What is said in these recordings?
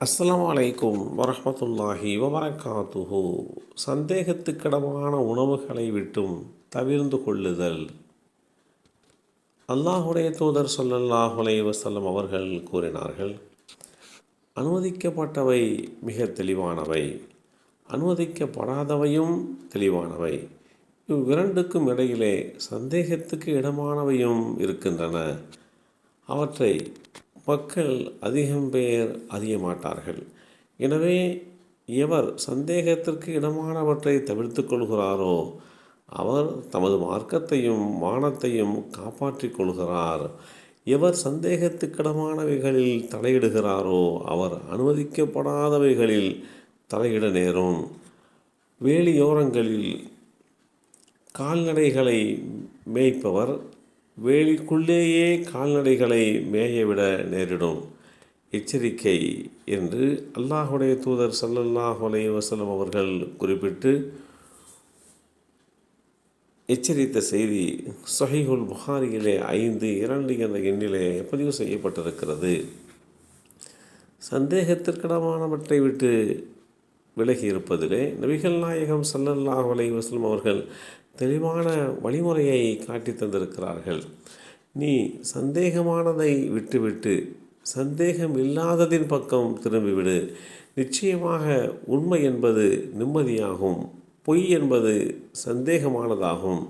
அஸ்லாம் வலைக்கும் வரமத்துல்லாஹி வபரகாத்துஹு. சந்தேகத்துக்கிடமான உணவுகளை விட்டும் தவிர்ந்து கொள்ளுதல். அல்லாஹுடைய தூதர் ஸல்லல்லாஹு வசல்லம் அவர்கள் கூறினார்கள் அனுமதிக்கப்பட்டவை மிக தெளிவானவை அனுமதிக்கப்படாதவையும் தெளிவானவை. இவ்விரண்டுக்கும் இடையிலே சந்தேகத்துக்கு இடமானவையும் இருக்கின்றன. அவற்றை மக்கள் அதிகம் பேர் அறிய மாட்டார்கள். எனவே எவர் சந்தேகத்திற்கு இடமானவற்றை தவிர்த்து கொள்கிறாரோ அவர் தமது மார்க்கத்தையும் மானத்தையும் காப்பாற்றிக் கொள்கிறார். எவர் சந்தேகத்துக்கிடமானவைகளில் தலையிடுகிறாரோ அவர் அனுமதிக்கப்படாதவைகளில் தலையிட நேரும். வேலியோரங்களில் கால்நடைகளை மேய்ப்பவர் வேலிக்குள்ளேயே கால்நடைகளை மேயவிட நேரிடும் எச்சரிக்கை என்று அல்லாஹுடைய தூதர் சல்லல்லாஹ் அலைஹி வஸல்லம் அவர்கள் குறிப்பிட்டு எச்சரித்த செய்தி சஹீஹுல் புகாரியிலே ஐந்து இரண்டு என்ற எண்ணிலே பதிவு செய்யப்பட்டிருக்கிறது. சந்தேகத்திற்கிடமானவற்றை விட்டு விலகி இருப்பதிலே நபிகள் நாயகம் சல்லல்லாஹ் அலைஹி வஸல்லம் அவர்கள் தெளிவான வழிமுறையை காட்டி தந்திருக்கிறார்கள். நீ சந்தேகமானதை விட்டுவிட்டு சந்தேகம் இல்லாததின் பக்கம் திரும்பிவிடு. நிச்சயமாக உண்மை என்பது நிம்மதியாகும். பொய் என்பது சந்தேகமானதாகும்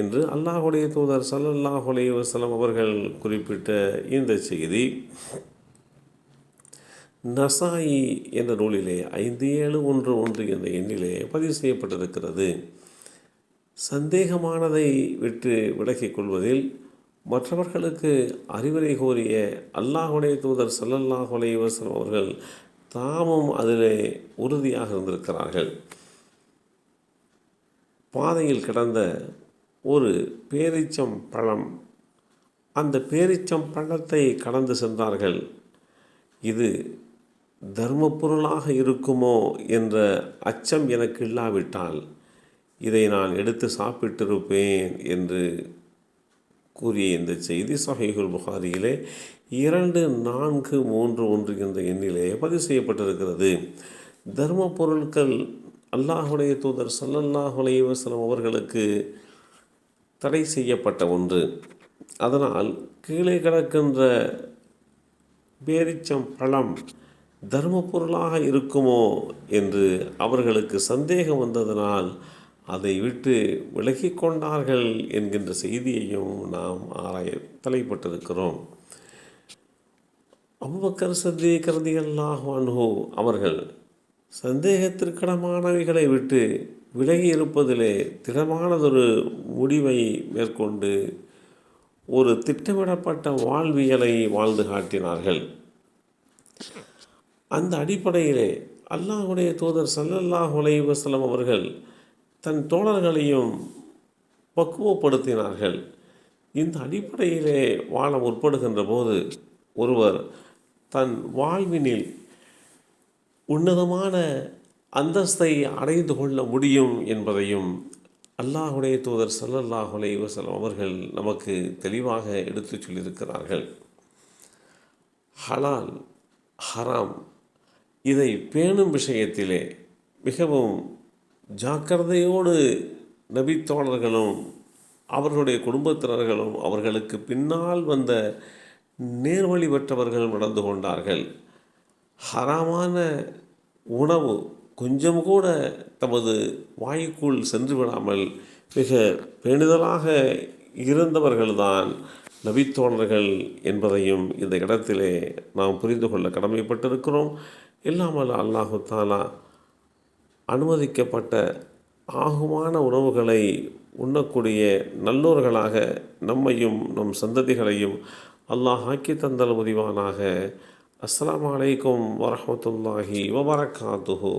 என்று அல்லாஹுடைய தூதர் சல்லல்லாஹுலே வசலம் அவர்கள் குறிப்பிட்ட இந்த செய்தி. நசாயி என்ற நூலிலே ஐந்து ஏழு ஒன்று ஒன்று என்ற எண்ணிலே பதிவு செய்யப்பட்டிருக்கிறது. சந்தேகமானதை விட்டு விலகிக் கொள்வதில் மற்றவர்களுக்கு அறிவுரை கோரிய அல்லாஹுடைய தூதர் சல்லல்லாஹு அலைஹி அவர்கள் தாமும் அதிலே உறுதியாக இருந்திருக்கிறார்கள். பாதையில் கிடந்த ஒரு பேரிச்சம் பழம் அந்த பேரிச்சம் பழத்தை கடந்து சென்றார்கள். இது தர்ம பொருளாக இருக்குமோ என்ற அச்சம் எனக்கு இல்லாவிட்டால் இதை நான் எடுத்து சாப்பிட்டிருப்பேன் என்று கூறிய இந்த செய்தி சஹீகுல் புகாரியிலே இரண்டு நான்கு மூன்று ஒன்று என்ற எண்ணிலே பதிவு செய்யப்பட்டிருக்கிறது. தர்ம பொருட்கள் அல்லாஹுடைய தூதர் சல்லல்லாஹுலே வசலம் அவர்களுக்கு தடை செய்யப்பட்ட ஒன்று. அதனால் கீழே கிடக்கின்ற பேரிச்சம் பழம் தர்ம பொருளாக இருக்குமோ என்று அவர்களுக்கு சந்தேகம் வந்ததனால் அதை விட்டு விலகி கொண்டார்கள் என்கின்ற செய்தியையும் நாம் ஆராய தலைப்பட்டிருக்கிறோம். அவ்வக்கர் சத்தி கருதி அல்லாஹான்ஹோ அவர்கள் சந்தேகத்திற்கிடமானவைகளை விட்டு விலகி இருப்பதிலே திடமானதொரு முடிவை மேற்கொண்டு ஒரு திட்டமிடப்பட்ட வாழ்வியலை வாழ்ந்து காட்டினார்கள். அந்த அடிப்படையிலே அல்லாஹுடைய தூதர் சல்லல்லாஹ் அலைஹி அவர்கள் தன் தோழர்களையும் பக்குவப்படுத்தினார்கள். இந்த அடிப்படையிலே வாழ முற்படுகின்ற போது ஒருவர் தன் வாழ்வினில் உன்னதமான அந்தஸ்தை அடைந்து கொள்ள முடியும் என்பதையும் அல்லாஹுடைய தூதர் சல்லல்லாஹுலே அலைஹி அவர்கள் நமக்கு தெளிவாக எடுத்துச் சொல்லியிருக்கிறார்கள். ஹலால் ஹராம் இதை பேணும் விஷயத்திலே மிகவும் ஜாக்கிரதையோடு நபித்தோழர்களும் அவர்களுடைய குடும்பத்தினர்களும் அவர்களுக்கு பின்னால் வந்த நேர்வழி பெற்றவர்கள் நடந்து கொண்டார்கள். ஹராமான உணவு கொஞ்சம் கூட தமது வாயுக்குள் சென்று விடாமல் மிக பேணிதலாக இருந்தவர்கள்தான் நபித்தோழர்கள் என்பதையும் இந்த இடத்திலே நாம் புரிந்து கொள்ள கடமைப்பட்டிருக்கிறோம். இல்லாமல் அல்லாஹு தாலா அனுமதிக்கப்பட்ட ஆகுமான உணவுகளை உண்ணக்கூடிய நல்லோர்களாக நம்மையும் நம் சந்ததிகளையும் அல்லாஹ் ஆக்கி தந்தல் உரிவானாக அஸ்லாம் வலைக்கம் வரமத்துல்லாஹி வபரகாத்துஹூ